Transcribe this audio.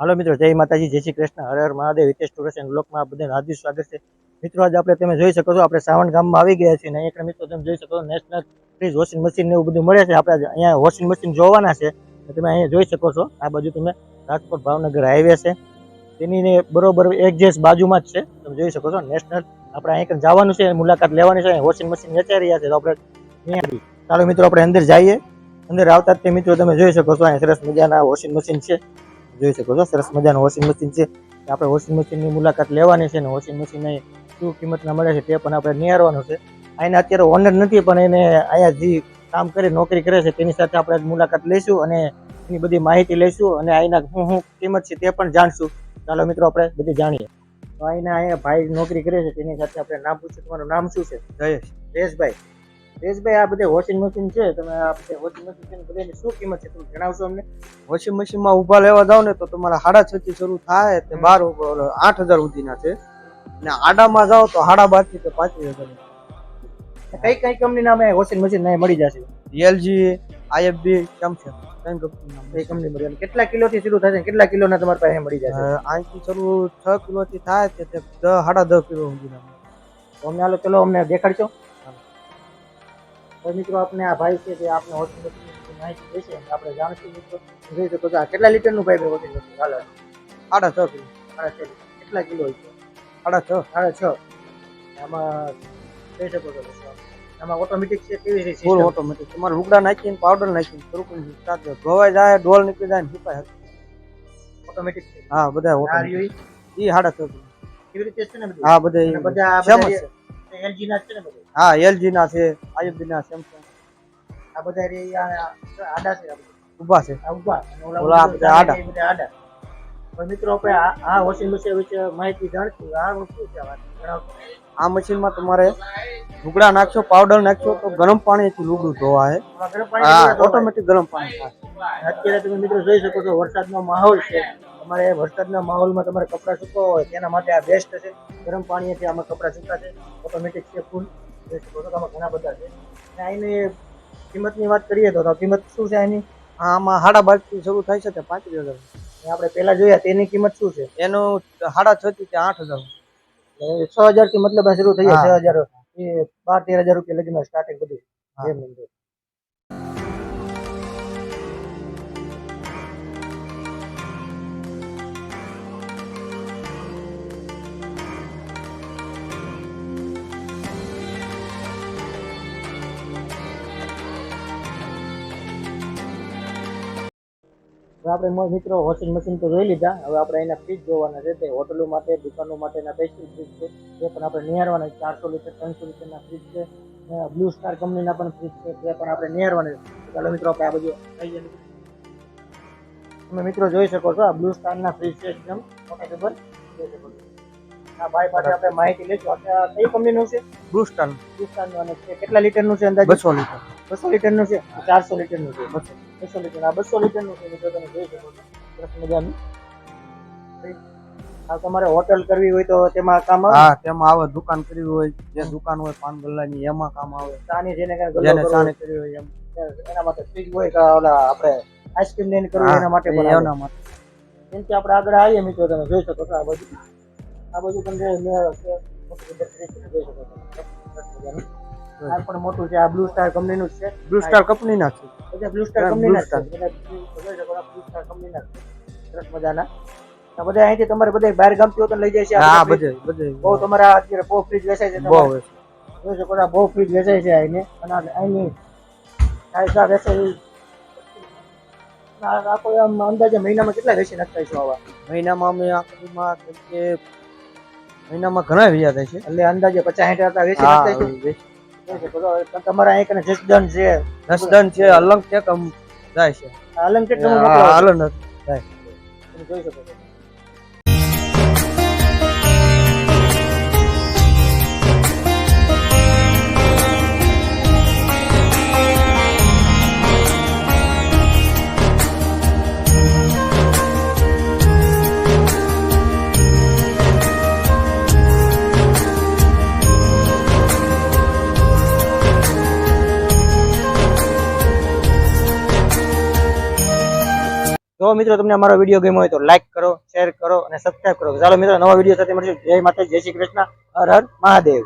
હાલો મિત્રો, જય માતાજી, જય શ્રી કૃષ્ણ. હર હર મહાદેવ, હિતેશ ટુરસ એન્ડ બ્લોકમાં બધાને હાર્દિક સ્વાગત છે. મિત્રો, આજે આપણે તમે જોઈ શકો છો, આપણે સાવણ ગામમાં આવી ગયા છીએ અને અહીંયા મિત્રો તમે જોઈ શકો છો નેશનલ ફ્રીજ વોશિંગ મશીન ને એવું બધું મળે છે. આપણે અહીંયા વોશિંગ મશીન જોવાના છે. તમે અહીંયા જોઈ શકો છો, આ બાજુ તમે રાજકોટ ભાવનગર હાઈવે છે. તેની બરોબર એક એક્ઝેસ બાજુમાં જ છે. તમે જોઈ શકો છો નેશનલ આપણે અહીંયા જવાનું છે, મુલાકાત લેવાની છે. વોશિંગ મશીન વેચાઈ રહ્યા છે. તો આપણે ચાલો મિત્રો, આપણે અંદર જઈએ. અંદર આવતા તે મિત્રો તમે જોઈ શકો છો અહીંયા સરસ મજાના વોશિંગ મશીન છે. જોઈ શકો છો, સરસ મજાનું વોશિંગ મશીન છે. આપણે વોશિંગ મશીનની મુલાકાત લેવાની છે અને વોશિંગ મશીન શું કિંમતના મળે છે તે પણ આપણે નિહારવાનું છે. અહીંના અત્યારે ઓનર નથી, પણ એને અહીંયા જે કામ કરે, નોકરી કરે છે, તેની સાથે આપણે મુલાકાત લઈશું અને એની બધી માહિતી લઈશું અને અહીંના શું શું કિંમત છે તે પણ જાણશું. ચાલો મિત્રો, આપણે બધી જાણીએ. તો અહીંના અહીંયા ભાઈ નોકરી કરે છે, તેની સાથે આપણે નામ પૂછ્યું તમારું નામ શું છે? જયેશ. જયેશભાઈ. જયેશભાઈ આ બધે વોશિંગ મશીન છે તમે આ બધે વોશિંગ મશીન છે બધાની શું કિંમત છે તમે જણાવશો અમને? વોશિંગ મશીનમાં ઊભા લેવા જાવ ને તો તમારા સાડા છ થી શરૂ થાય તે બાર આઠ હજાર સુધીના છે. અને આડામાં જાઓ તો સાડા બારથી તે પાંત્રીસ હજાર. કઈ કઈ કંપનીના અમે વોશિંગ મશીન મળી જશે? એલજી આઈએફબી ત્રણ કંપનીના કઈ કંપની મળી અને કેટલા કિલોથી શરૂ થાય છે કેટલા કિલોના તમારી પાસે મળી જશે? અહીંથી શરૂ છ કિલો થી થાય તે સાડા દસ કિલો સુધીના. અમને હાલો ચલો અમને દેખાડશો. તો મિત્રો આપણે આ ભાઈ છે તે આપણે મશીનની માહિતી દેશે આપણે જાણશું મિત્રો. જોઈ શકો કેટલા લીટરનું પાઇપ મશીન હાલો. સાડા છ કિલો. સાડા છ કેટલા કિલો હોય છે? સાડા છ સાડા છ. આમાં જોઈ શકો છો આમાં ઓટોમેટિક છે કેવી રીતે ફૂલ ઓટોમેટિક તમારે લુગડા નાખીને પાવડર નાખીને કરી સ્ટાર્ટ ધોવાઈ જાય ડોલ નીકળી જાય ને સુકાય ઓટોમેટિક હા બધા ઓટોમેટિક ઈ? ઈ સાડા છ કેવી રીતે છે ને હા બધા બધા આ સેમ બધા જ છે LG ના છે ને બધું? હા એલજી ના છે આઈએફબી ના સેમસંગ આ બધા રે આડા છે ઊભા છે. આ ઊભા? ઓલા આડા. આડા. પણ મિત્રો આપણે આ વોશિંગ મશીન વિશે માહિતી જાણશું. આ શું છે આ મશીનમાં તમારે લુગડા નાખશો પાવડર નાખશો તો ગરમ પાણીથી લુગડું ધોવાય ઓટોમેટિક ગરમ પાણી થાય. અત્યારે તમે મિત્રો જોઈ શકો છો વરસાદનો માહોલ છે. તમારે વરસાદના માહોલમાં તમારે કપડાં સૂકવા હોય તેના માટે આ બેસ્ટ છે. ગરમ પાણીથી આમાં કપડાં સુકાશે ઓટોમેટિક છે ફૂલ આમાં ઘણા બધા છે. અને આની કિંમતની વાત કરીએ તો કિંમત શું છે એની આમાં સાડા બારથી શરૂ થાય છે તે પાંત્રીસ હજાર. આપણે પહેલાં જોયા તેની કિંમત શું છે? એનું સાડા છ થી તે આઠ હજાર. છ હજારથી મતલબ શરૂ થઈ જાય. છ હજાર બાર તેર હજાર રૂપિયા લગીમાં સ્ટાર્ટિંગ બધું હા. આપણે મિત્રો વોશિંગ મશીન તો જોઈ લીધા. હવે આપણે એના ફ્રીજ જોવાના છે. તે હોટલો માટે દુકાનો માટેના સ્પેશિયલ ફ્રીજ છે. તે પણ આપણે નિહાળવાના છે. ચારસો લીટર ત્રણસો લીટરના ફ્રીજ છે. બ્લુ સ્ટાર કંપનીના પણ ફ્રીજ છે. તે પણ આપણે નિહાળવાના છે. ચાલો મિત્રો આપણે આ બધું થઈ જાય તમે મિત્રો જોઈ શકો છો આ બ્લુ સ્ટારના ફ્રીજ છે એકદમ. પોર્ટેબલ જોઈ શકો છો. આ ભાઈ પાસે આપણે માહિતી લઈશું. કઈ કંપનીનું છે? બ્રુસ્ટન બ્લુ સ્ટારનું અને કેટલા લીટરનું છે અંદાજે? બસો લીટર. બસો લીટરનું છે ચારસો લીટરનું છે બસો બસો લીટર આ બસો લીટરનું છે મિત્રો તમે જોઈ શકો છો. સરસ મજાનું. આ તમારે હોટલ કરવી હોય તો તેમાં કામ આવે? હા તેમાં આવે દુકાન કરવી હોય જે દુકાન હોય પાન ગલ્લાની એમાં કામ આવે. ચાની જેને કાંઈ ગલ્લો ચાને કરવી હોય. એમ. એના માટે ફ્રીજ હોય કે ઓલા આપણે આઈસ્ક્રીમ લઈને કરવી એના માટે પણ એના માટે. જેમ કે આપણે આગળ આવીએ મિત્રો તમે જોઈ શકો છો આ બાજુ. આ બાજુ તમને બધું જોઈ શકો છો. આ પણ મોટું છે. આ બ્લુ સ્ટાર કંપનીનું જ છે. બ્રુસ્ટાર કંપની ના છે. બધા બ્લુ સ્ટાર કંપનીના છે. બધા બ્લુ સ્ટાર કંપનીના છે. સરસ મજાના. આ બધા અહીંથી તમારે બધા બહાર ગામથી હોતો લઈ જાય છે. હા બધે બધે બહુ તમારા અત્યારે બહુ ફ્રીજ વેચાય છે બહુ તમારે. હોય છે. જોઈ શકો આ બહુ ફ્રીજ વેચાય છે અહીંને અને અહીંની આ વેચાય એ- આ આ કોઈ આમ અંદાજે મહિનામાં કેટલા વેચી નાખતા છો આવા? મહિનામાં અમે કે મહિનામાં ઘણા થાય છે. એટલે અંદાજે પચાસ સાઠ હતા વેચી નાખતા તમારા અહીં કને જસદન છે. જસદન છે અલંગ છે કમ જાય છે? અલંગ અલંકિત તમે મોકલો? છો. હાલો તમે જોઈ શકો છો. જો મિત્રો તમને અમારો વીડિયો ગમ્યો હોય તો લાઈક કરો શેર કરો અને સબસ્ક્રાઈબ કરો. ચાલો મિત્રો, નવા વીડિયો સાથે મળીશું. જય માતા જય શ્રી કૃષ્ણ. હર હર મહાદેવ.